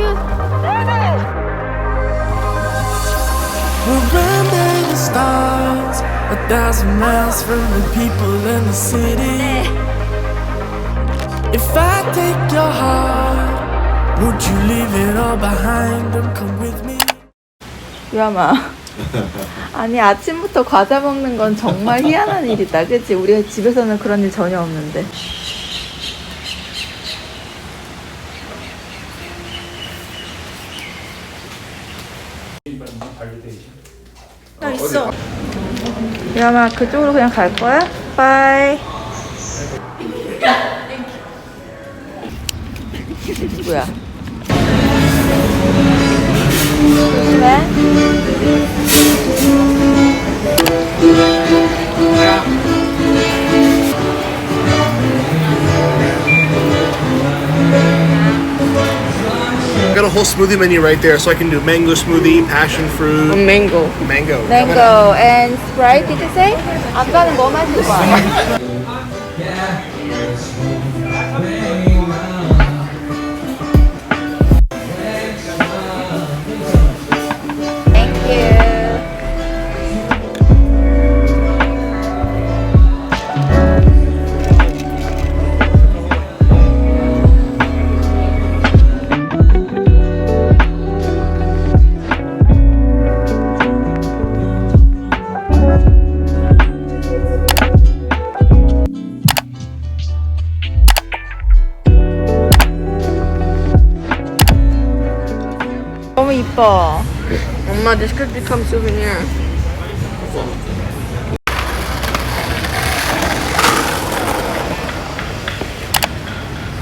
여기 We're under the stars, a thousand miles from the people in the city. If I take your heart, would you leave it all behind and come with me? 유아마 아니 아침부터 과자 먹는 건 정말 희한한 일이다 그치? 우리 집에서는 그런 일 전혀 없는데 유아마 그쪽으로 그냥 갈 거야? 빠이 누구야? 왜? smoothie menu right there, so I can do mango smoothie, passion fruit, 맹고 mango. Mango and Sprite, did you say? 아빠는 뭐 마실 거야? Mama, this could become souvenir.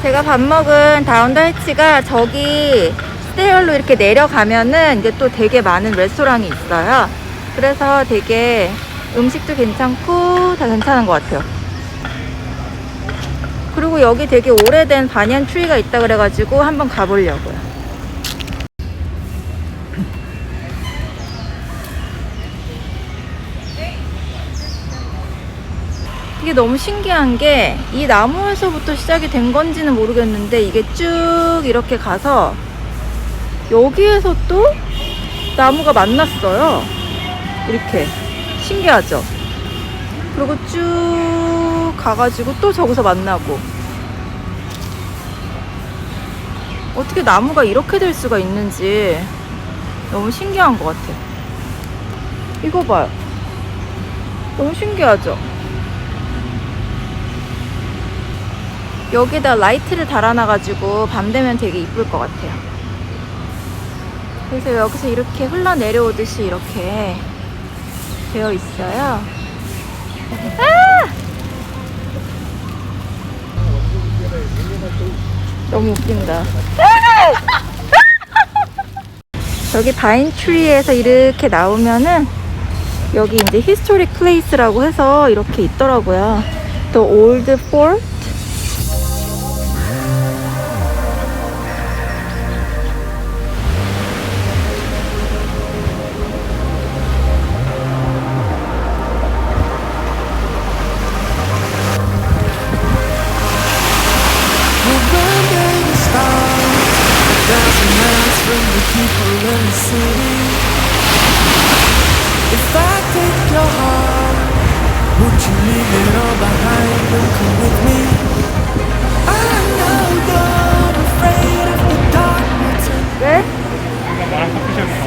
제가 밥 먹은 다운더 해치가 저기 스테어로 이렇게 내려가면은 이제 또 되게 많은 레스토랑이 있어요. 그래서 되게 음식도 괜찮고 다 괜찮은 것 같아요. 그리고 여기 되게 오래된 반얀 트리가 있다 그래가지고 한번 가보려고요. 이게 너무 신기한 게 이 나무에서부터 시작이 된 건지는 모르겠는데 이게 쭉 이렇게 가서 여기에서 또 나무가 만났어요. 이렇게 신기하죠? 그리고 쭉 가가지고 또 저기서 만나고 어떻게 나무가 이렇게 될 수가 있는지 너무 신기한 것 같아요. 이거 봐요. 너무 신기하죠? 여기다 라이트를 달아놔가지고 밤 되면 되게 이쁠 것 같아요. 그래서 여기서 이렇게 흘러내려오듯이 이렇게 되어 있어요. 아! 너무 웃긴다. 여기 바인트리에서 이렇게 나오면은 여기 이제 히스토릭 플레이스라고 해서 이렇게 있더라고요. Old Fort We're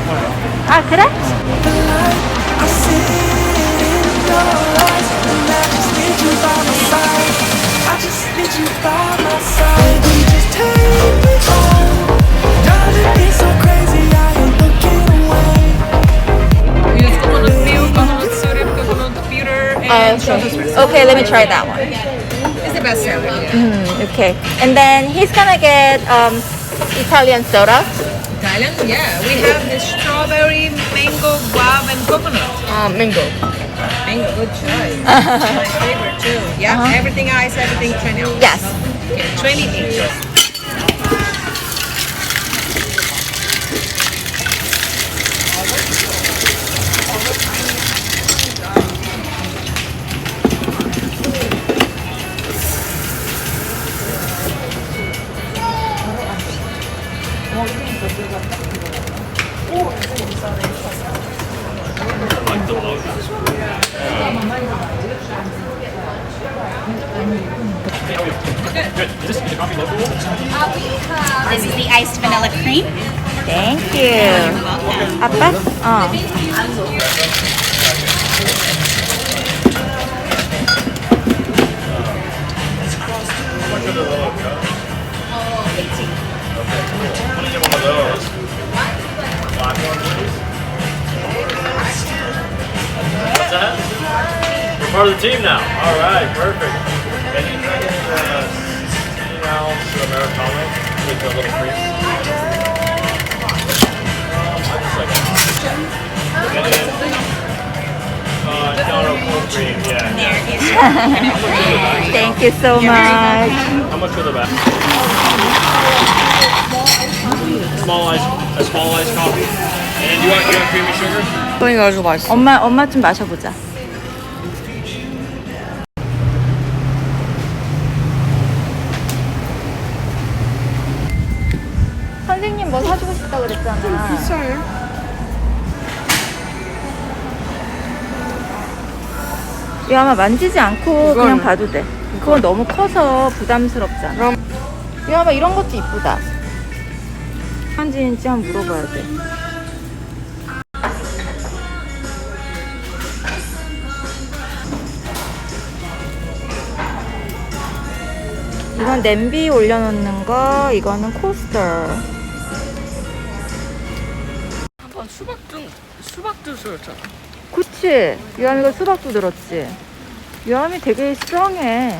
coconut butter, and chocolate espresso. Okay, let me try that one. It's the best seller. Mm, okay, and then he's gonna get um, Italian soda. Italian? Yeah. We have the strawberry, mango, guava, and coconut. Uh, mango. Mango, good choice. My favorite too. Yeah. Everything ice, everything 20 ounce. Yes. Okay, 20 each. This is the iced vanilla cream. 땡큐. 아빠? 어. What's that? You're part of the team now. All right, perfect. 16 ounce Americano with a little cream? Um. And then, uh, no, no, cold cream, yeah. Your Thank you so much. How much for the back? Small ice, a small ice coffee. And you want, you want creamy sugar? 똥이 가지고 맛있어. 엄마 엄마 좀 마셔보자. 그랬잖아. 비싸요? 이거 아마 만지지 않고 그냥 이거는- 봐도 돼. 그건 너무 커서 부담스럽잖아. 그럼 이거 아마 이런 것도 이쁘다. 한지인지 한번 물어봐야 돼. 이건 냄비 올려놓는 거, 이거는 코스터. 수박 주스였잖아. 그치? 유아미가 수박도 들었지? 유아미 되게 스트롱해.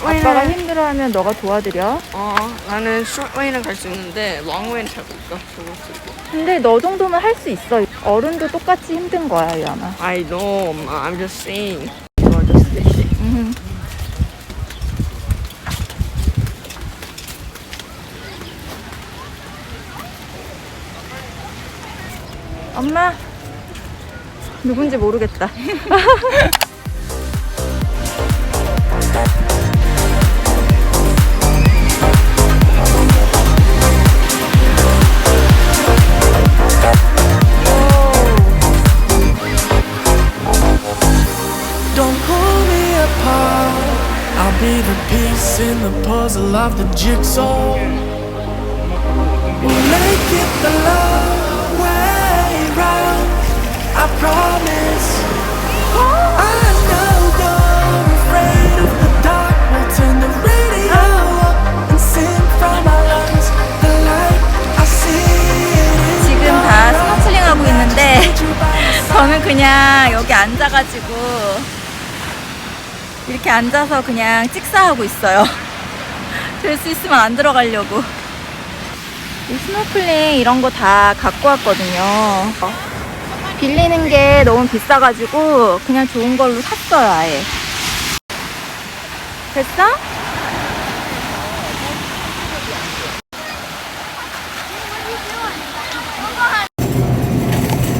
아빠가 힘들어하면 너가 도와드려. 어, 나는 숏웨이는 갈 수 있는데 롱웨이는 잘 못 가. 저거 쓰고. 근데 너 정도면 할 수 있어. 어른도 똑같이 힘든 거야, 유아마. I know, I'm just saying. You're just saying. 음. 엄마 누군지 모르겠다. I'll be the piece in the puzzle of the jigsaw. 그냥 여기 앉아가지고 이렇게 앉아서 그냥 찍사하고 있어요. 될 수 있으면 안 들어가려고. 이 스노클링 이런 거 다 갖고 왔거든요. 어. 빌리는 게 너무 비싸가지고 그냥 좋은 걸로 샀어요, 아예. 됐어?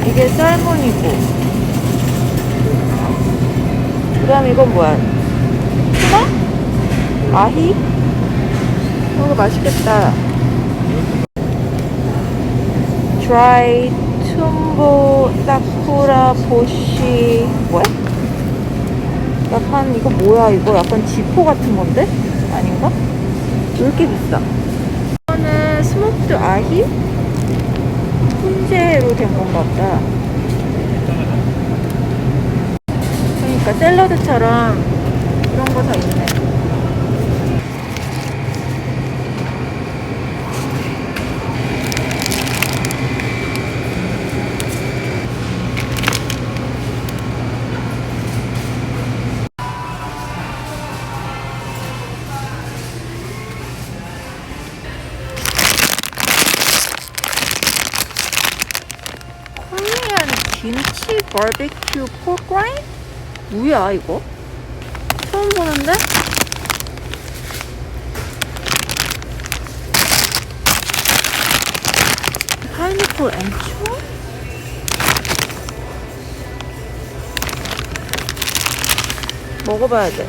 이게 쌀몬이고 그 다음 이건 뭐야 투나? 아히? 이거 맛있겠다 드라이 툼보 사쿠라 보시 뭐야? 약간 이거 뭐야 이거 약간 지포 같은 건데? 아닌가? 왜 이렇게 비싸? 이거는 스모크드 아히? 훈제로 된 건가 보다. 그러니까 샐러드처럼 이런 거 다 있네. 김치 바베큐 포크 라인? 뭐야 이거? 처음 보는데? 파인애플 앤초? 먹어봐야 돼.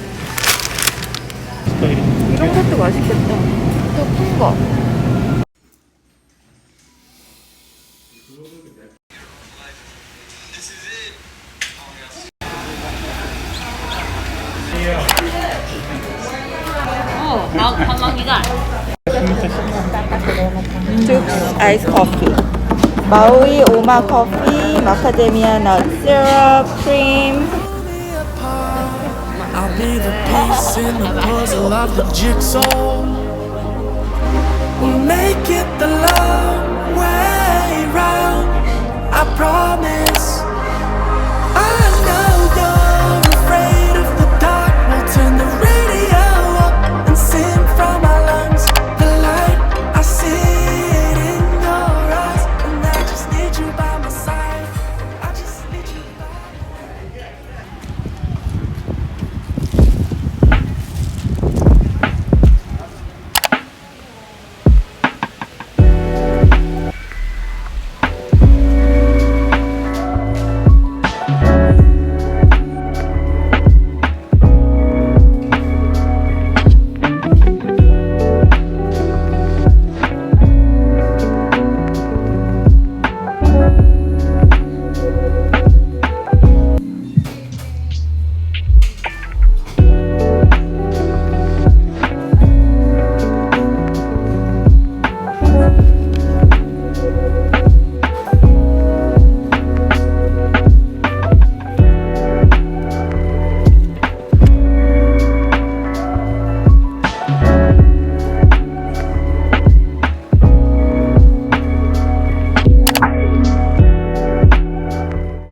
이런 것도 맛있겠다. 더큰 거. 마우이 오마 커피, 마카데미아 넛 시럽, 크림. I'll be the piece in the puzzle of the jigsaw. We'll make it the long way round. I promise.